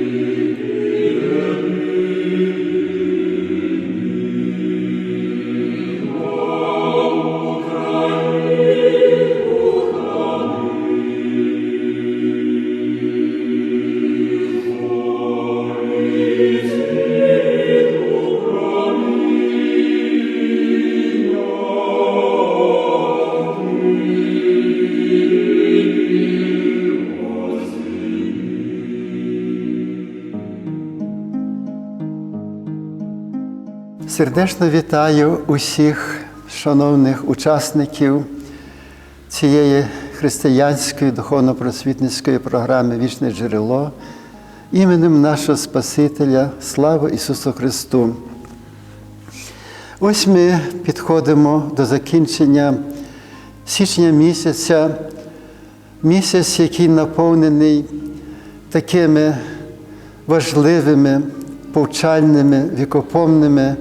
Amen. Сердечно вітаю усіх шановних учасників цієї християнської духовно-просвітницької програми Вічне джерело іменем нашого Спасителя, слава Ісусу Христу. Ось ми підходимо до закінчення січня місяця, місяць, який наповнений такими важливими, повчальними, вікопомними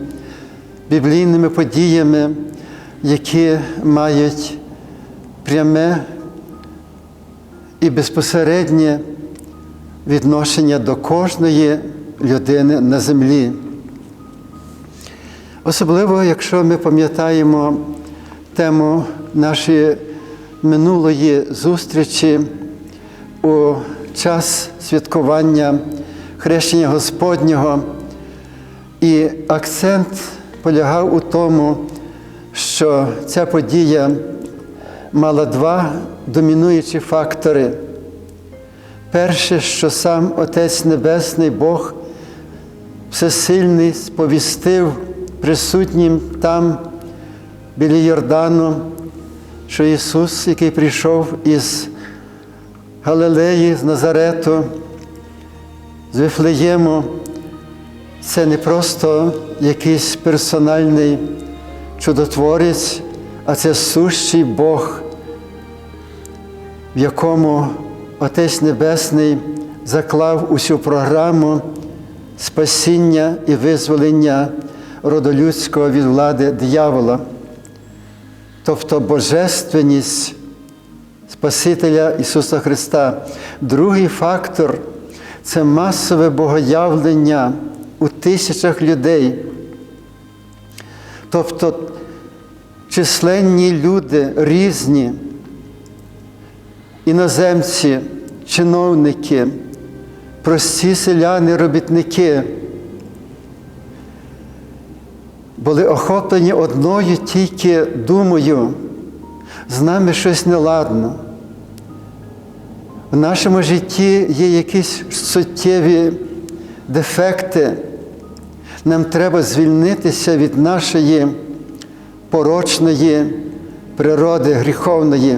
біблійними подіями, які мають пряме і безпосереднє відношення до кожної людини на землі. Особливо, якщо ми пам'ятаємо тему нашої минулої зустрічі у час святкування хрещення Господнього, і акцент полягав у тому, що ця подія мала два домінуючі фактори. Перше, що сам Отець Небесний Бог всесильний сповістив присутнім там, біля Йордану, що Ісус, який прийшов із Галилеї, з Назарету, з Вифлеєму, це не просто якийсь персональний чудотворець, а це сущий Бог, в якому Отець Небесний заклав усю програму спасіння і визволення родолюдського від влади диявола, тобто Божественність Спасителя Ісуса Христа. Другий фактор це масове богоявлення у тисячах людей. Тобто численні люди різні, іноземці, чиновники, прості селяни, робітники були охоплені одною тільки думою, з нами щось неладно. В нашому житті є якісь суттєві дефекти. Нам треба звільнитися від нашої порочної природи гріховної.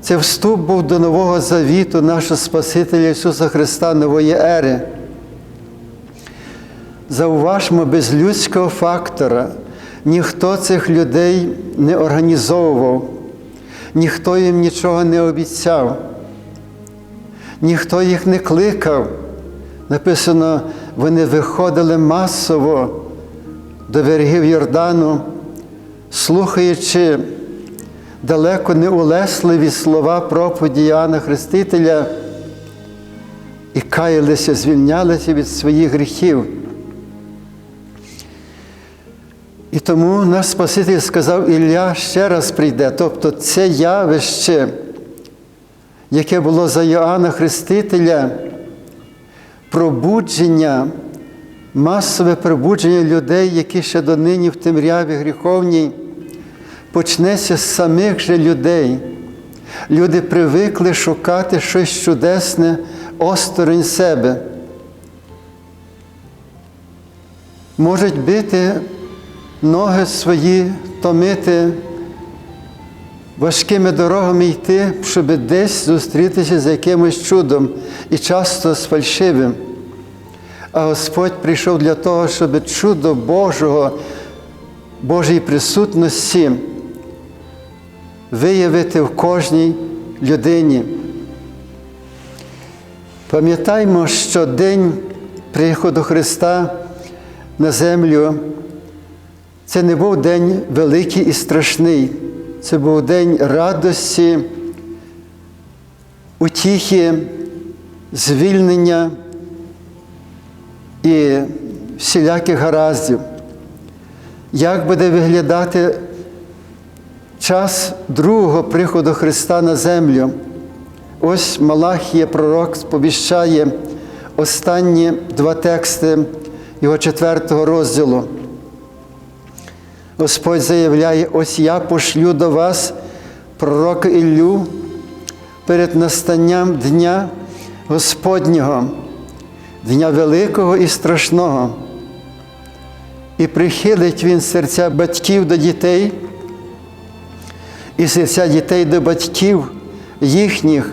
Це вступ був до Нового Завіту нашого Спасителя Ісуса Христа нової ери. Зауважмо, без людського фактора ніхто цих людей не організовував, ніхто їм нічого не обіцяв, ніхто їх не кликав. Написано, вони виходили масово до берегів Йордану, слухаючи далеко не улесливі слова проповіді Іоанна Хрестителя і каялися, звільнялися від своїх гріхів. І тому наш Спаситель сказав, Ілля ще раз прийде. Тобто це явище, яке було за Йоанна Хрестителя, пробудження, масове пробудження людей, які ще донині в темряві гріховній, почнеться з самих же людей. Люди привикли шукати щось чудесне осторонь себе. Можуть бити ноги свої, томити, важкими дорогами йти, щоб десь зустрітися з якимось чудом і часто з фальшивим. А Господь прийшов для того, щоб чудо Божого, Божої присутності виявити в кожній людині. Пам'ятаймо, що день приходу Христа на землю це не був день великий і страшний, це був день радості, утіхи, звільнення і всіляких гараздів. Як буде виглядати час другого приходу Христа на землю? Ось Малахія, пророк, сповіщає останні два тексти його четвертого розділу. Господь заявляє, ось я пошлю до вас пророка Іллю перед настанням дня Господнього, дня великого і страшного. І прихилить він серця батьків до дітей, і серця дітей до батьків їхніх,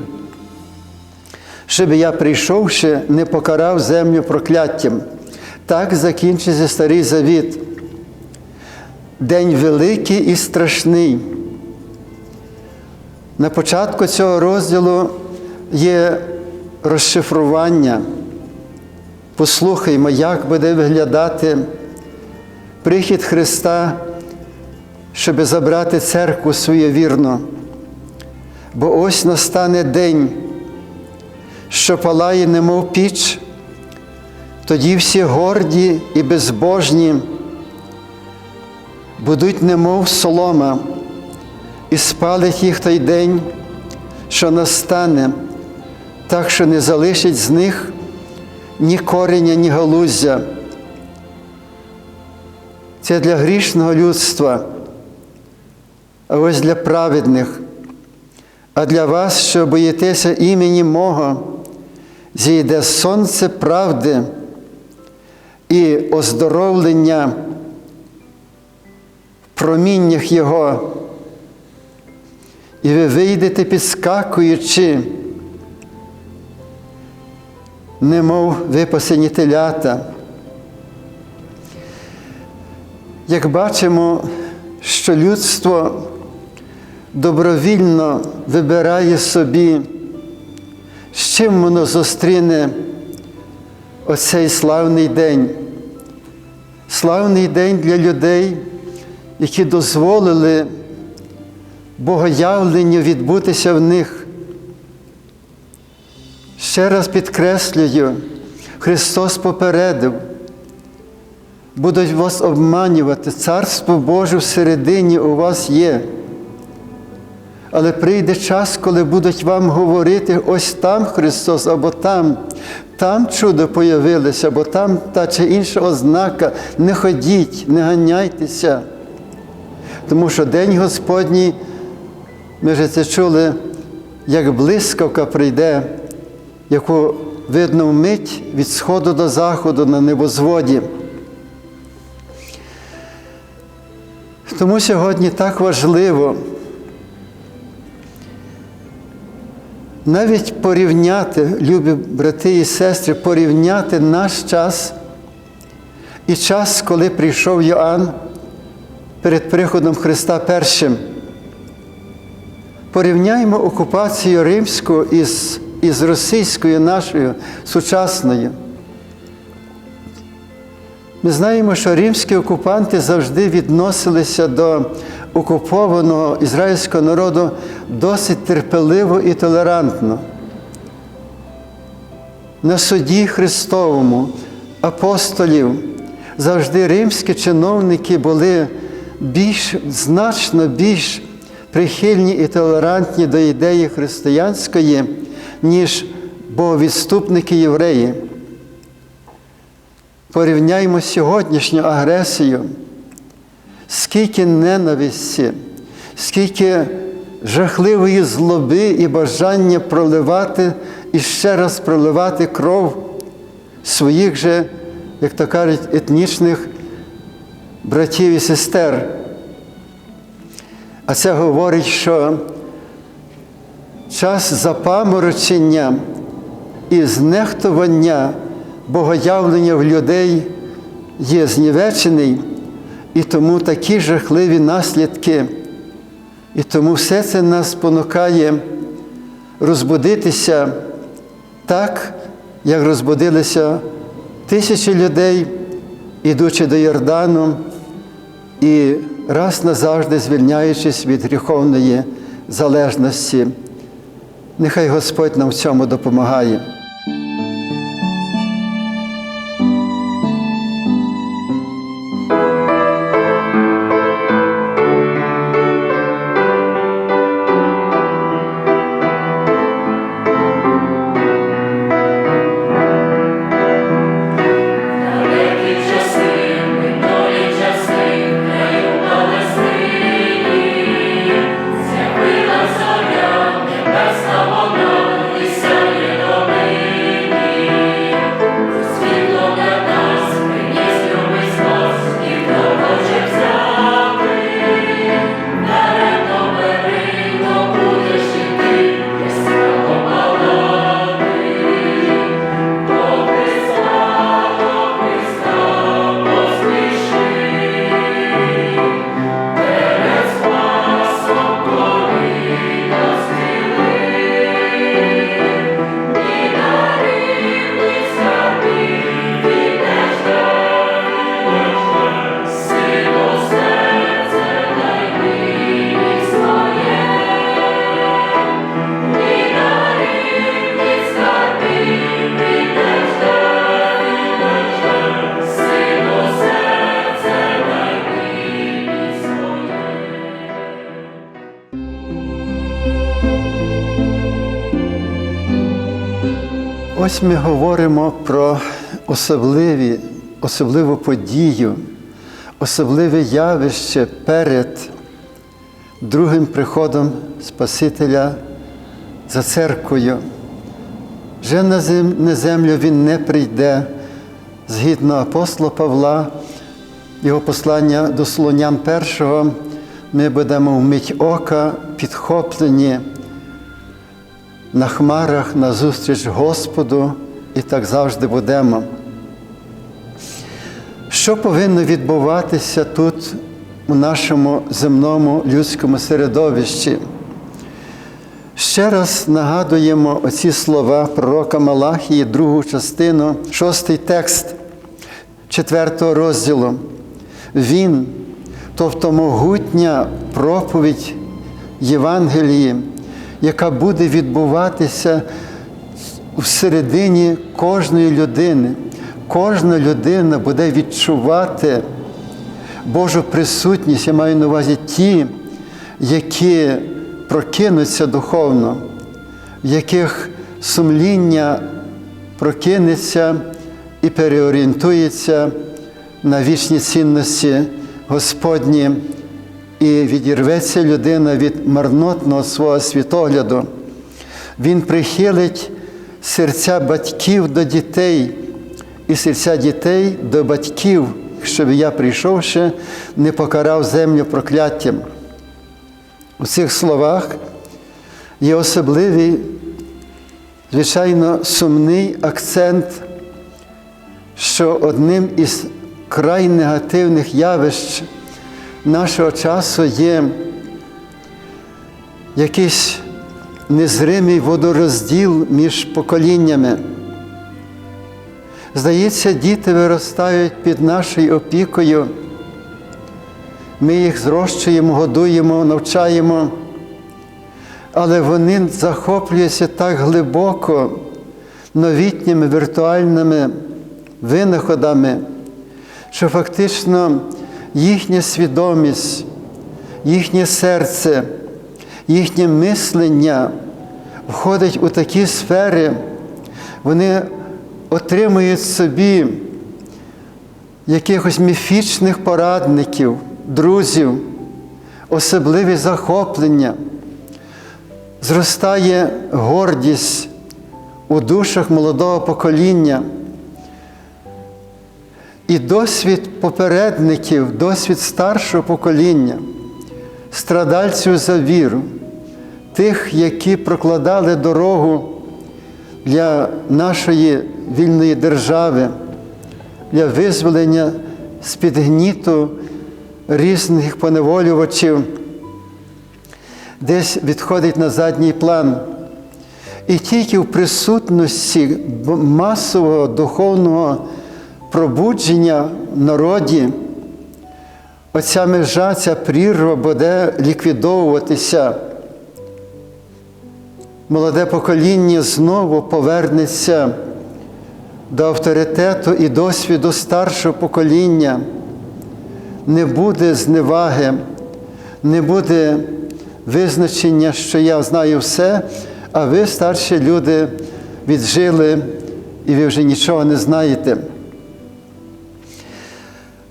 щоб я, прийшовши, не покарав землю прокляттям. Так закінчиться старий завіт. День великий і страшний. На початку цього розділу є розшифрування. Послухаймо, як буде виглядати прихід Христа, щоб забрати церкву свою вірну. Бо ось настане день, що палає, немов піч, тоді всі горді і безбожні будуть немов солома, і спалить їх той день, що настане, так що не залишить з них ні кореня, ні галуздя. Це для грішного людства, а ось для праведних. А для вас, що боїтеся імені Мого, зійде сонце правди і оздоровлення проміннях Його, і ви вийдете підскакуючи, немов випасені телята. Як бачимо, що людство добровільно вибирає собі, з чим воно зустріне оцей славний день. Славний день для людей, які дозволили богоявленню відбутися в них. Ще раз підкреслюю, Христос попередив, будуть вас обманювати, Царство Боже всередині у вас є. Але прийде час, коли будуть вам говорити, ось там Христос, або там, там чудо появилося, або там та чи інша ознака. Не ходіть, не ганяйтеся. Тому що День Господній, ми вже це чули, як блискавка прийде, яку видно вмить від сходу до заходу на небозводі. Тому сьогодні так важливо навіть порівняти, любі брати і сестри, порівняти наш час і час, коли прийшов Йоанн перед приходом Христа першим. Порівняємо окупацію римську із, із російською нашою сучасною. Ми знаємо, що римські окупанти завжди відносилися до окупованого ізраїльського народу досить терпеливо і толерантно. На суді Христовому апостолів завжди римські чиновники були більш, значно більш прихильні і толерантні до ідеї християнської, ніж боговідступники євреї. Порівняймо сьогоднішню агресію, скільки ненависті, скільки жахливої злоби і бажання проливати і ще раз проливати кров своїх же, як то кажуть, етнічних братів і сестер. А це говорить, що час запаморочення і знехтування богоявлення в людей є знівечений, і тому такі жахливі наслідки. І тому все це нас спонукає розбудитися так, як розбудилися тисячі людей, ідучи до Йордану і раз назавжди звільняючись від гріховної залежності. Нехай Господь нам в цьому допомагає. Ось ми говоримо про особливі, особливу подію, особливе явище перед другим приходом Спасителя за церквою. Вже на зем- на землю Він не прийде, згідно апостола Павла, його послання до Солонян першого, ми будемо в мить ока підхоплені на хмарах назустріч Господу і так завжди будемо. Що повинно відбуватися тут, у нашому земному людському середовищі? Ще раз нагадуємо оці слова пророка Малахії, другу частину, шостий текст четвертого розділу. Він, тобто могутня проповідь Євангелії, яка буде відбуватися всередині кожної людини. Кожна людина буде відчувати Божу присутність, я маю на увазі ті, які прокинуться духовно, в яких сумління прокинеться і переорієнтується на вічні цінності Господні, і відірветься людина від марнотного свого світогляду. Він прихилить серця батьків до дітей і серця дітей до батьків, щоб я, прийшовши, не покарав землю прокляттям. У цих словах є особливий, звичайно, сумний акцент, що одним із край негативних явищ нашого часу є якийсь незримий водорозділ між поколіннями. Здається, діти виростають під нашою опікою. Ми їх зрощуємо, годуємо, навчаємо, але вони захоплюються так глибоко новітніми віртуальними винаходами, що фактично їхня свідомість, їхнє серце, їхнє мислення входить у такі сфери, вони отримують собі якихось міфічних порадників, друзів, особливі захоплення, зростає гордість у душах молодого покоління. І досвід попередників, досвід старшого покоління, страдальців за віру, тих, які прокладали дорогу для нашої вільної держави, для визволення з-під гніту різних поневолювачів, десь відходить на задній план. І тільки в присутності масового духовного пробудження в народі, оця межа, ця прірва буде ліквідовуватися. Молоде покоління знову повернеться до авторитету і досвіду старшого покоління. Не буде зневаги, не буде визначення, що я знаю все, а ви, старші люди, віджили і ви вже нічого не знаєте.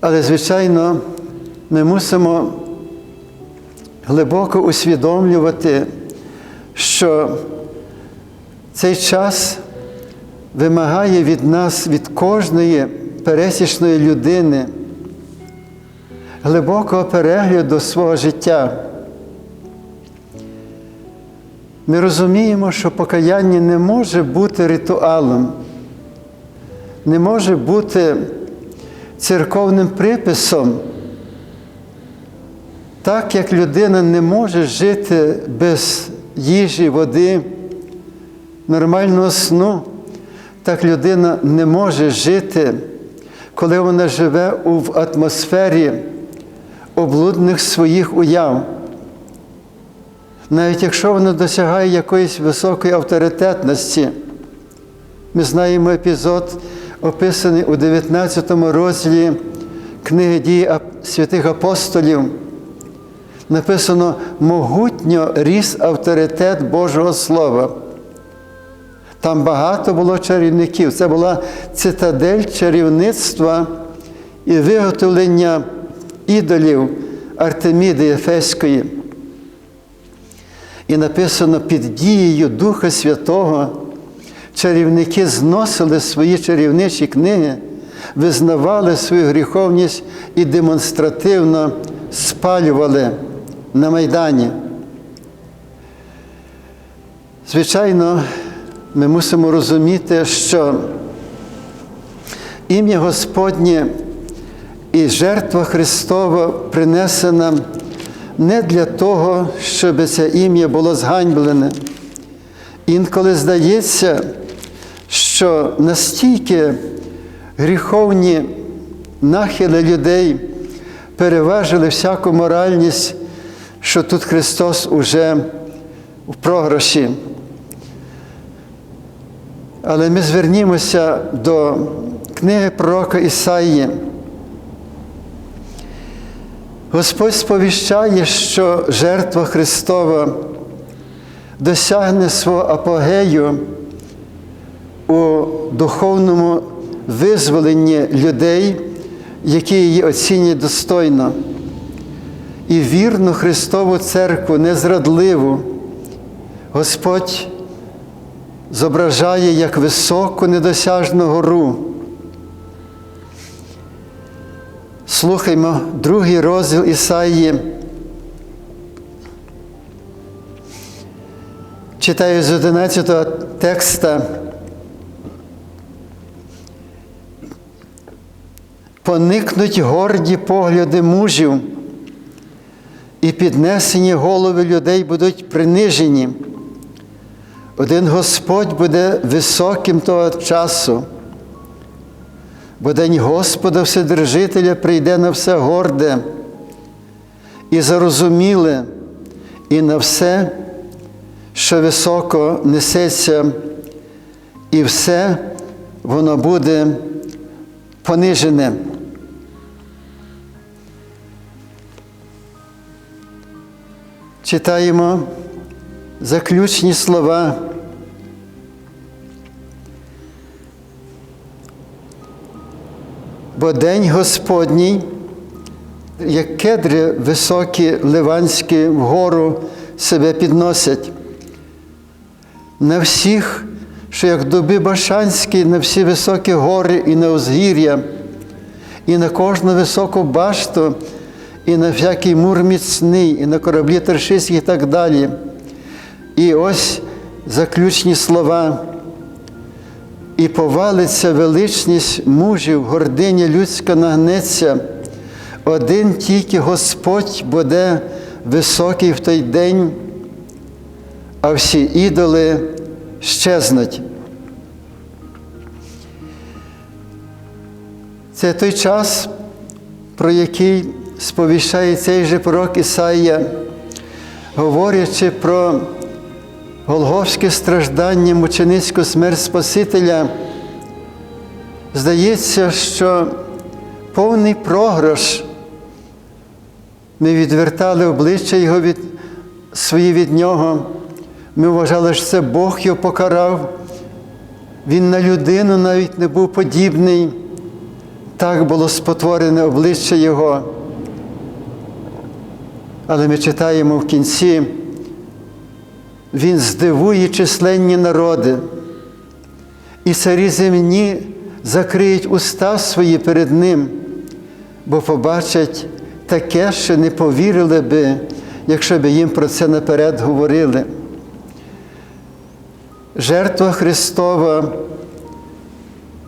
Але, звичайно, ми мусимо глибоко усвідомлювати, що цей час вимагає від нас, від кожної пересічної людини, глибокого перегляду свого життя. Ми розуміємо, що покаяння не може бути ритуалом, не може бути церковним приписом, так як людина не може жити без їжі, води, нормального сну, так людина не може жити, коли вона живе в атмосфері облудних своїх уяв. Навіть якщо вона досягає якоїсь високої авторитетності, ми знаємо епізод, описаний у 19 розділі книги дії святих апостолів. Написано могутньо ріс авторитет Божого Слова. Там багато було чарівників. Це була цитадель чарівництва і виготовлення ідолів Артеміди Ефеської. І написано під дією Духа Святого чарівники зносили свої чарівничі книги, визнавали свою гріховність і демонстративно спалювали на Майдані. Звичайно, ми мусимо розуміти, що ім'я Господнє і жертва Христова принесена не для того, щоб це ім'я було зганьблене. Інколи здається, що настільки гріховні нахили людей переважили всяку моральність, що тут Христос уже в програші. Але ми звернімося до книги пророка Ісаї. Господь сповіщає, що жертва Христова досягне свого апогею у духовному визволенні людей, які її оцінюють достойно. І вірну Христову церкву, незрадливу, Господь зображає як високу недосяжну гору. Слухаймо другий розділ Ісаї. Читаю з 11 текста. Поникнуть горді погляди мужів, і піднесені голови людей будуть принижені. Один Господь буде високим того часу, бо день Господа Вседержителя прийде на все горде і зарозуміле, і на все, що високо несеться, і все воно буде понижене. Читаємо заключні слова. Бо день Господній, як кедри високі ливанські вгору себе підносять. На всіх, що як доби Башанські, на всі високі гори і на узгір'я, і на кожну високу башту, і на всякий мур міцний, і на кораблі тершиські і так далі. І ось заключні слова. І повалиться величність мужів, гординя людська нагнеться. Один тільки Господь буде високий в той день, а всі ідоли щезнуть. Це той час, про який сповіщає цей же пророк Ісаїя, говорячи про Голговське страждання, мученицьку смерть Спасителя, здається, що повний програш ми відвертали обличчя Його від, свої від Нього. Ми вважали, що це Бог його покарав. Він на людину навіть не був подібний. Так було спотворене обличчя Його. Але ми читаємо в кінці. Він здивує численні народи, і царі земні закриють уста свої перед Ним, бо побачать таке, що не повірили би, якщо б їм про це наперед говорили. Жертва Христова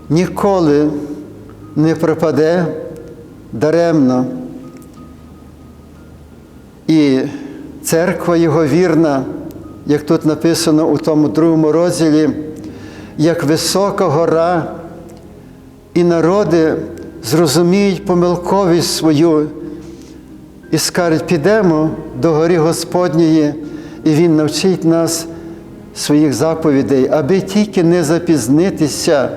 ніколи не пропаде даремно. І церква Його вірна як тут написано у тому другому розділі, як висока гора, і народи зрозуміють помилковість свою і скажуть, підемо до гори Господньої, і Він навчить нас своїх заповідей, аби тільки не запізнитися,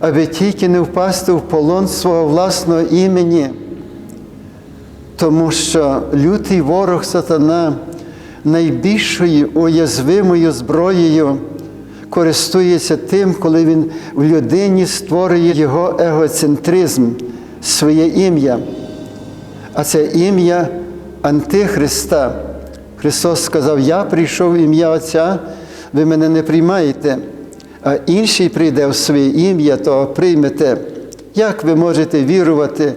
аби тільки не впасти в полон свого власного імені, тому що лютий ворог сатана найбільшою уязвимою зброєю, користується тим, коли він в людині створює його егоцентризм, своє ім'я. А це ім'я Антихриста. Христос сказав: Я прийшов в ім'я Отця, ви мене не приймаєте, а інший прийде в своє ім'я, то приймете. Як ви можете вірувати,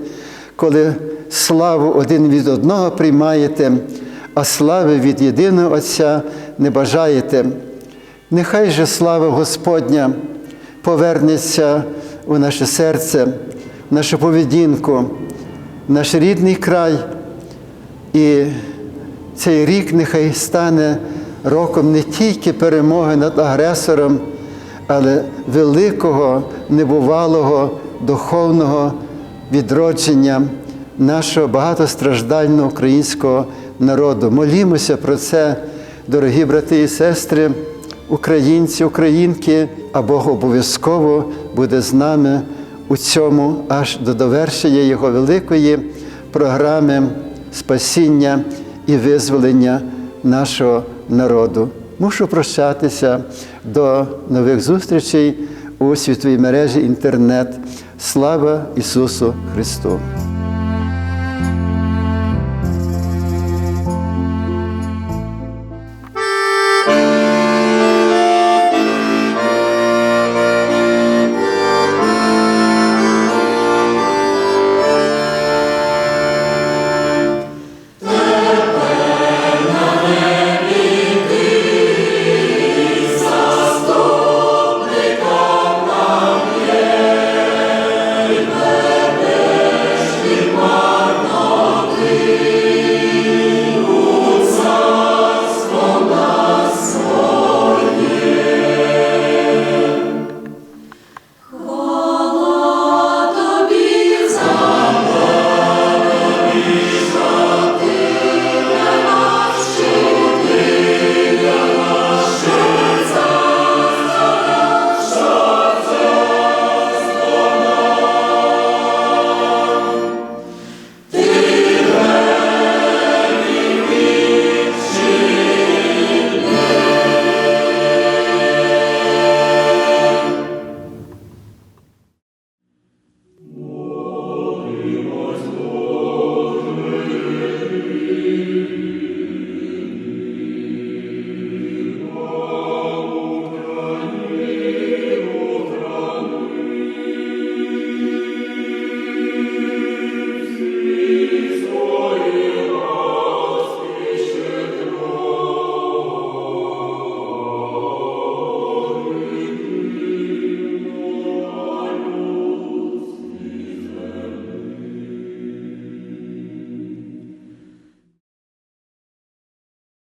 коли славу один від одного приймаєте, а слави від єдиного Отця не бажаєте? Нехай же слава Господня повернеться у наше серце, нашу поведінку, наш рідний край. І цей рік нехай стане роком не тільки перемоги над агресором, але великого, небувалого, духовного відродження нашого багатостраждального українського народу. Молімося про це, дорогі брати і сестри, українці, українки, а Бог обов'язково буде з нами у цьому аж до довершення Його великої програми спасіння і визволення нашого народу. Мушу прощатися до нових зустрічей у світовій мережі інтернет. Слава Ісусу Христу!